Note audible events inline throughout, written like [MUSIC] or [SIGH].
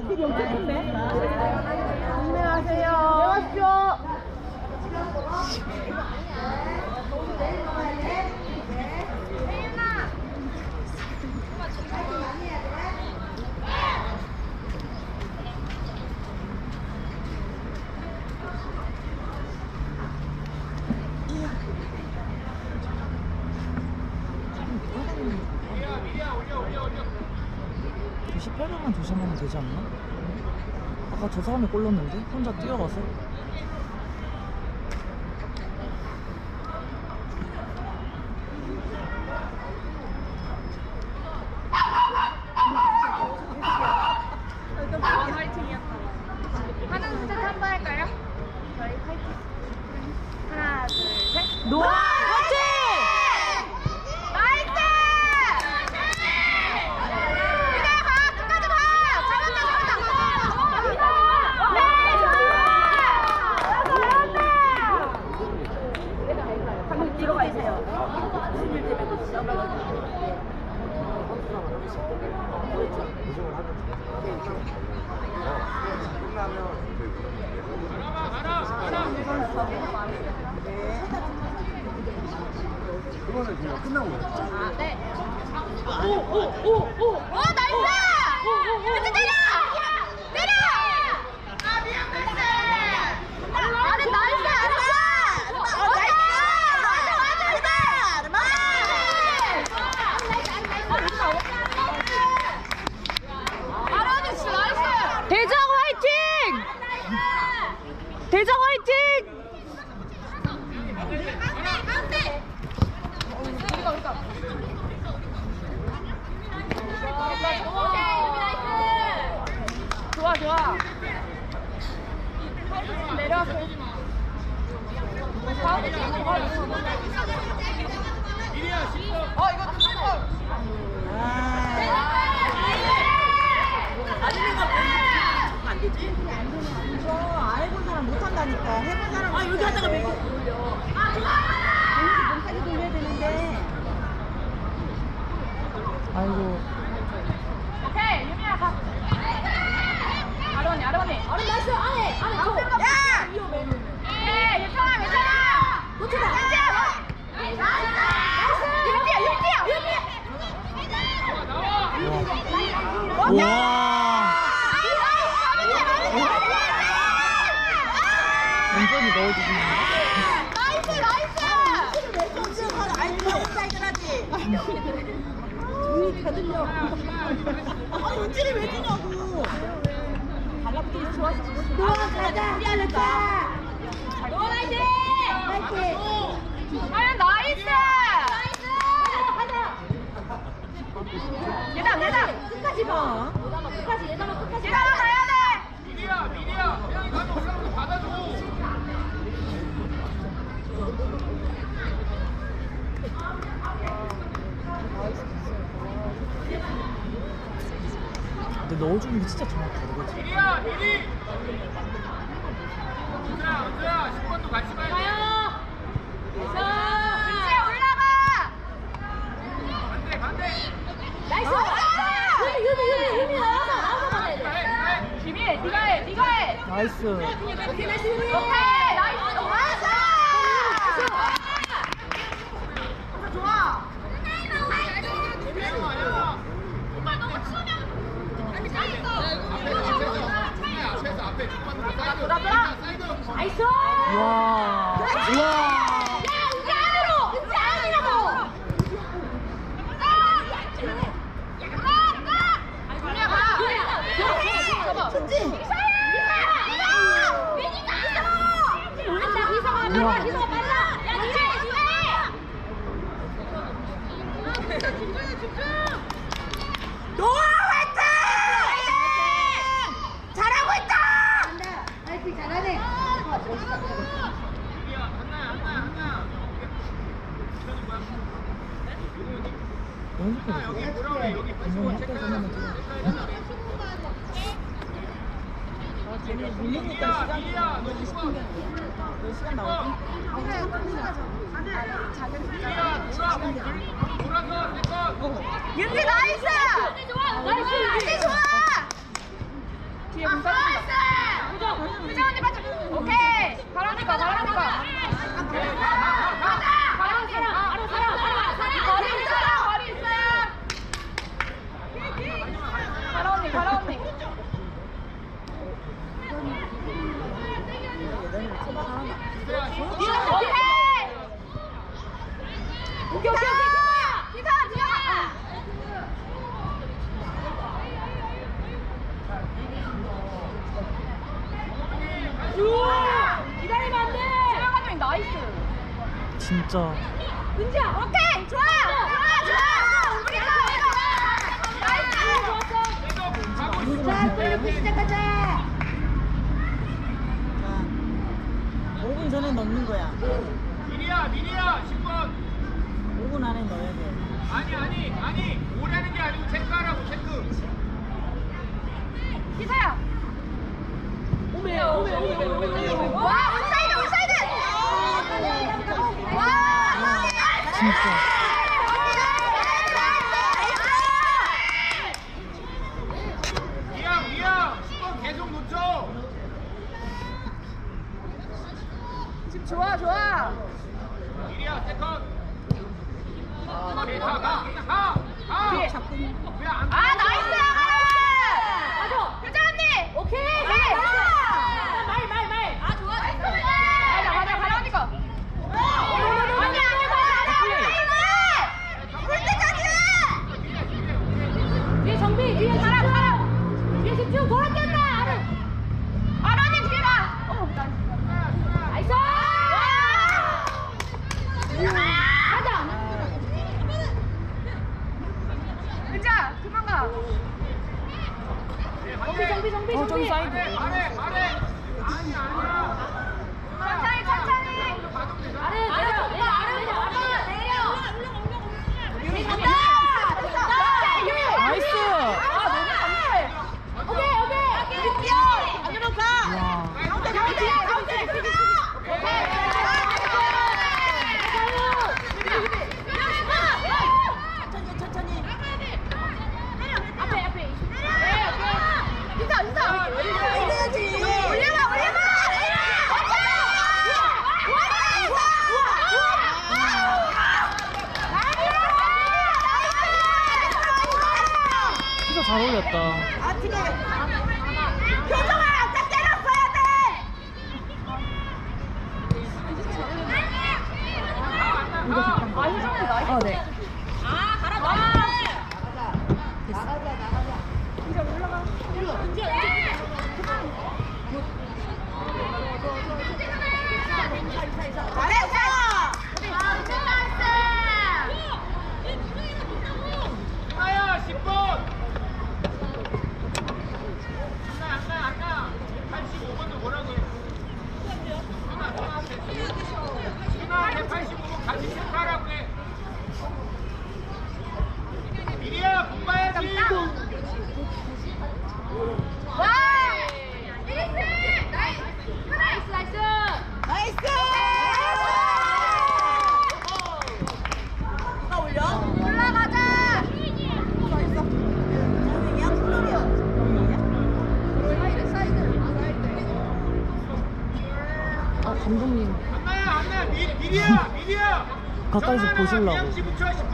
안녕하세요. 안녕하십시 18번만 조심하면 되지 않나? 아까 저 사람이 골 넣었는데? 혼자 뛰어가서? 하나, 둘, 셋, 한번 할까요? 저희 파이팅. 하나, 둘, 셋. 노아! 화이팅! 나이스! 이대로 가! 끝까지 가! 잘한다, 잘한다! 네, 잘한다! 방금 뒤로 가주세요. 그거는 그냥 끝나고. 아, 네. 오, 오, 오, 오. 오, 나이스! 왼쪽 때려! 때려! 아, 미안, 나이스! 아래 나이스! 알았어! 어, 나이스! 맞아, 맞아! 아라니 씨 나이스! 대장 화이팅! 대장 화이팅! 가운데! 우리가 우리가 좋아 좋아 내려왔어 가운데 찍는 거 어, 이거 뚜껑. 이거 알고 사람 못한다니까 해본 사람 아 여기 하다가 몇 개. 몸까지 돌려야 되는데 아이고 오케이, 유미야 가. 아론이, 아론이. 아론 나이스, 안해, 안해. 야! 예, 괜찮아, 괜찮아. 놓치다. 나이스. 나이스. 유미야, 유미야. 와 완전히 넣어주시네 나이스, 나이스. 눈이 다 들려 아 은지를 왜 주냐고 달라붙어 있어 좋아서 좋아 가자 미안했다 노 나이스. 파이팅 아연 나이스. 나이스. 계단, 계단. 끝까지 봐 끝까지 얘들아 끝까지 계단 가야 돼. 미리야, 미리야. 형이 가면 올라가서 받아줘. 근데 넣어주는 게 진짜 정확하다 그치? 미리야, 미리. 은주야, 은주야. 10번도 같이 가야 돼. 은지 올라가. 반대, 반대. 나이스. 유미, 유미, 유미, 유미 나와서 나와서 받아야 해, 해. 돼. 김이 해, 네가 해, 네가 해. 나이스 오케이, 나이스, 유미. 오케이, 나이스. 나이스. 좋아. 앞에서 앞에 뒷판으로 사이드. 돌아, 돌아. 사이드. 나이스. 와 우와 야, 은지 안으로! 은지 안이라고! 노아 화이팅 잘하고 있다 파이팅 밀리니까 시간 너 20분 너 시간 나오지? 그래 그럼 자기는 시간 윤리 나이스! 나이스! 좋아! 뒤에 문 나이스! 우정! 우정 언니 맞아! 오케이! 바로 니까 바로 니까 진짜. 은지야 오케이! 좋아! 좋아! 좋아! 자, 돌리기 시작하자. 5분 전에 넣는 거야. 미리야 미리야. 가, 가, 가, 가. 가. 가. 가. 가. 어, 네. 아, 가라, 나가자. 나가자, 나가자. 이제 올라가. 일로. 가까이서 보실라고.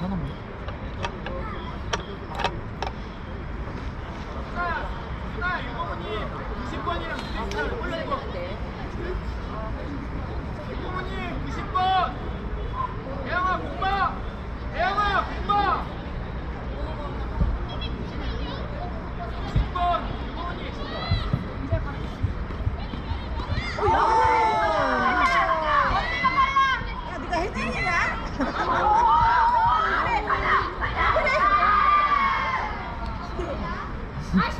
편합니다 I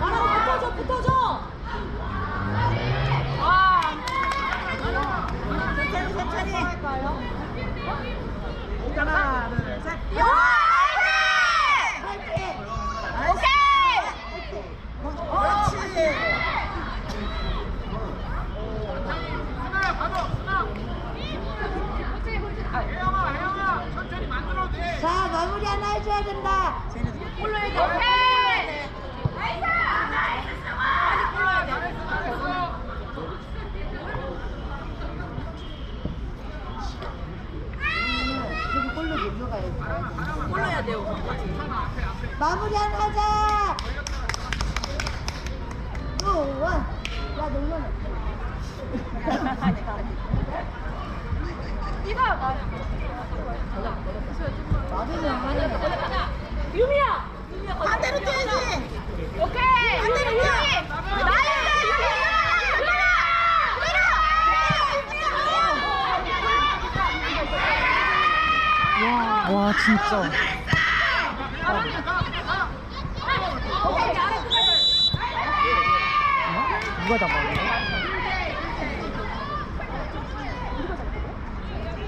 나랑 붙어줘 붙어줘 하나 둘셋 화이팅 오케이! 그렇지 하나야 받아 하나 혜영아 혜영아 천천히 만들어도 돼 자 마무리 하나 해줘야 된다 오케이! 나이스! 잘했어 잘했어 저기 골로 눌러가야지 골러야 돼요 마무리 하나 하자 우원 야 놀러놔 이거 맞으면 유미야! 반대로 뛰어야지 오케이! 반대로! 뛰어. 와, 와 진짜. 누가?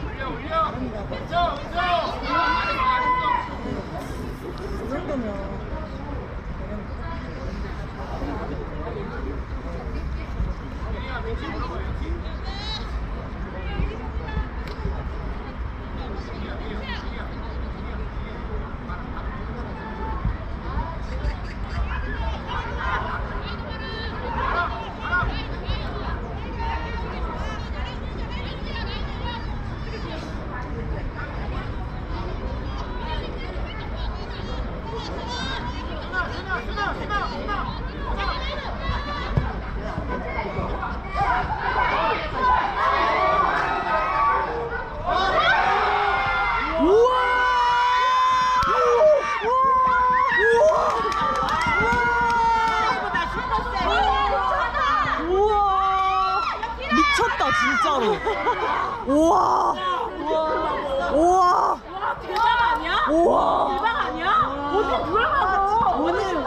올려 올려 은서 은서 잘했어 잘했어 이정도면 우와 미쳤다 진짜로. 우와. 우와. 대박 아니야? 우와. 대박 아니야? 어떻게 돌아가고 오늘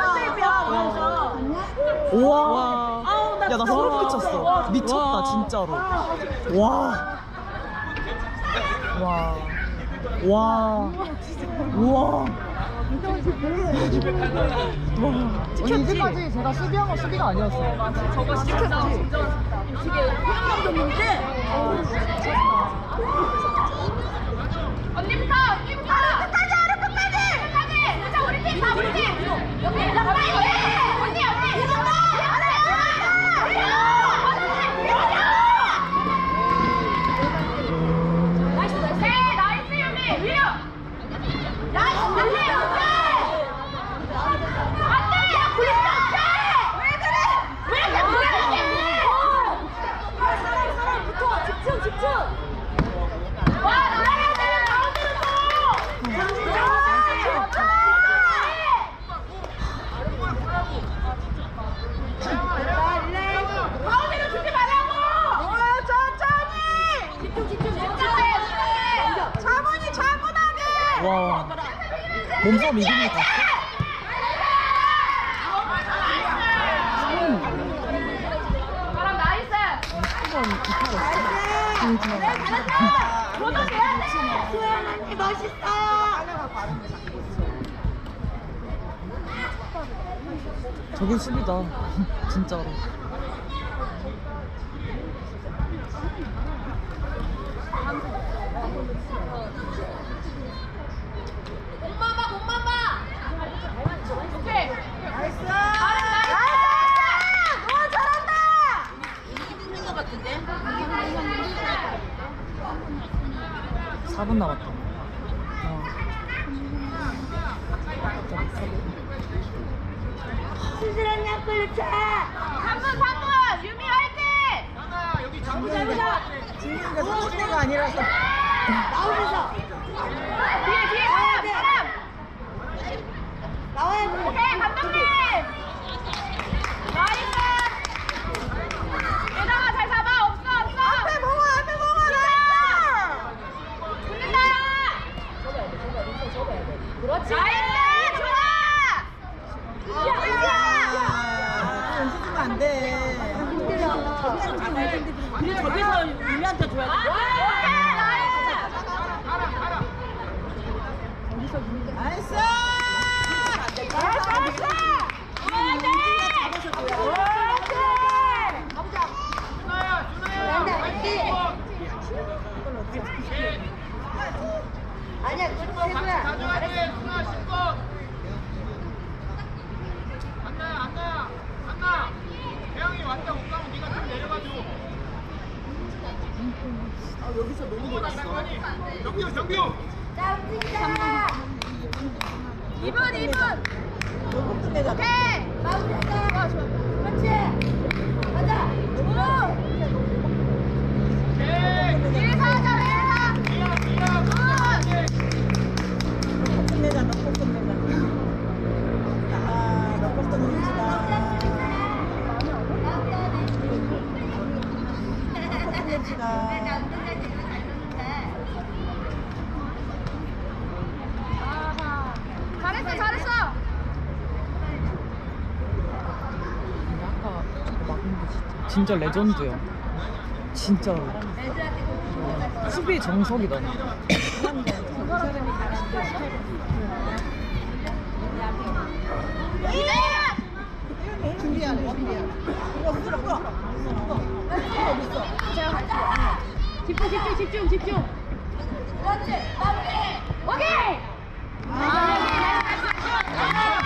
우와. 아우, 나 야나 진짜 소름 와. 끼쳤어. 미쳤다 진짜로. 와. 와. 와. 우와. 아니 이제까지 제가 수비한 건 수비가 아니었어요. 저거 진짜 호영 감독님인데 언니부터 언니부터 끝까지 하루 끝까지 끝까지 자 우리 팀다 우리 팀 여기 빨리 언니 언니 이런다 나이스 나이스 네 나이스 유미 위로 나이스 안돼 안돼 야 굴리면 안돼 왜 그래 왜 이렇게 굴리는 사람 사람 붙어 집중 집중 와 나가야 되는 가운데로 가운데로 주지 말라고 천천히 집중 집중 집중해 집중해 차분히 차분하게 와. 몸싸움 이기는 것 같아. 바람 나이스 한번 이탈했어. 응, 지나가. 걷어내야 돼 수현 언니 멋있어요 저긴 수비다. [LAUGHS] 진짜로. 몸만 봐 몸만 봐 오케이 나이스 나이스 너무 잘한다 있는 것 같은데? 4분 남았다. 어. 수술한 약불 차 3분 3분 유미 화이팅 하나 여기 장구 진이가 선수가 아니라서. 나오면서 뒤에 뒤에 사람 나와야 돼. 오케이 감독님 저기서 유미한테 줘야 돼. 나이스 나이스! 나이스 진짜, 진짜 레전드야. 진짜로. 수비 정석이다. 집중 집중 집중 집중 그렇지 마무리 오케이 근데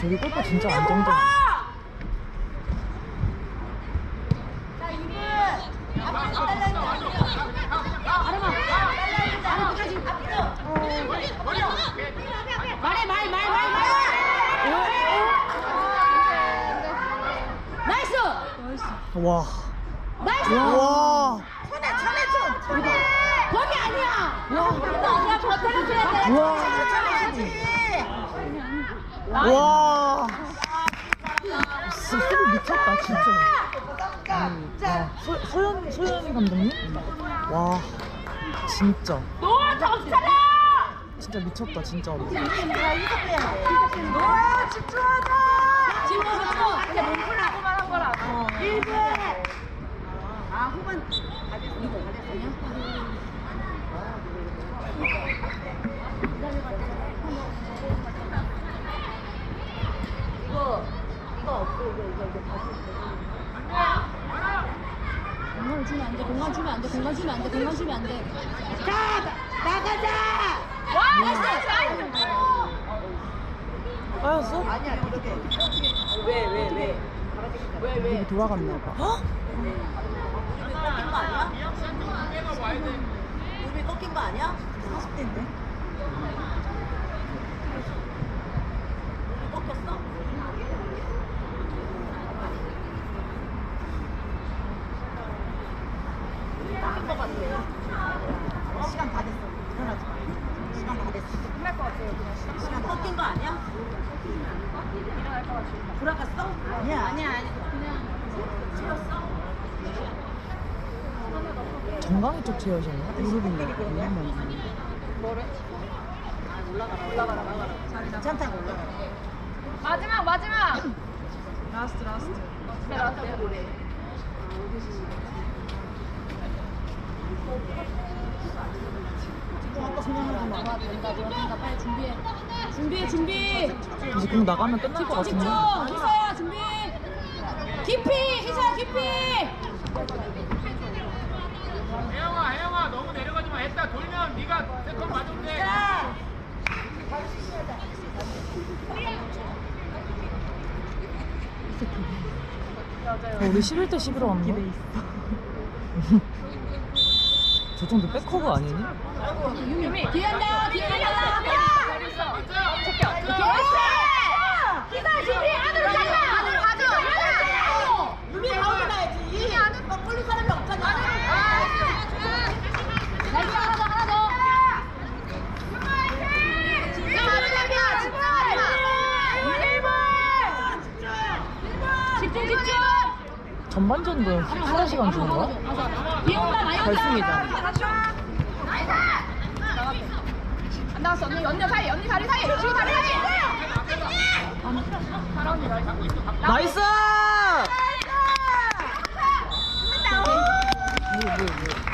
저기 골파 진짜 안정적이야. 자, 이분. 앞으로. 앞으로. 말해, 말, 말, 말, 말. 나이스! 와. 나이스! 와. 천에, 천. 범이 아니야! 와. 아니야, 버텨를 줘야 돼. 와. 와. 진짜 수비 미쳤다, 진짜. 음, 와. 소, 소연, 소연 감독님? 와. 진짜. 노아 차려! 진짜 미쳤다, 돼. 노아 집중하자! 집중, 집중! 근데 몸 풀라고만 한 거라. 어. 1분! 아, 후반. 다 됐어. 이거 다 됐어. 공간 주면 안 돼. 공간 주면 안 돼. 공간 주면 안 돼. 자 나가자 와, 나이스, 나이스. 빠졌어? 아니야 그러게 왜 왜왜 여기 돌아갔나 봐. 어? 무릎이 꺾인 거 아니야? 돼. 무릎이 꺾인 거 아니야? 40대인데 무릎이 꺾였어? 꺾인 거 같아 시간 다 됐어 일어나지 마 시간 다 됐어 끝날 거 같아요 그냥 시간 꺾인 거 아니야? 일어날 거 같아 돌아갔어? 아니야 아니야 아니 그냥 찍었어? 정강이 쪽 채우셨나? 무릎인가? 올라가라 올라가라 올라가라 괜찮다고 올라가라 마지막, 마지막. 라스트 라스트 네, 라스트. 아까 거. 빨리 준비해. 준비해, 준비. 이제 공 나가면 끝날 것 같은데. 집중. 희서야, 준비. 깊이, 희서야, 깊이. 혜영아, 너무 내려가지 마. 했다 돌면 네가 세컨 맞으면 돼. 어, 우리 11대 11로 왔네. 저 정도 백허브 아니니? 유미. 뒤에 한다, 뒤에 한다. 체켜. 자, 희서야, 준비. 안으로 가자. 안으로 가자. 안으로. 유미 가운데 가야지 막 끌릴 사람이 없잖아 나이스, 하나 더, 하나 더. 집중하지 마, 집중하지 마. 집중, 집중. 전반전도 휴가 시간 주는 거야? 결승이잖아. 안 나왔어, 언니, 언니 사이, 언니 다리 사이, 지금 다리 사이. 나이스! 뭐, 뭐, 뭐.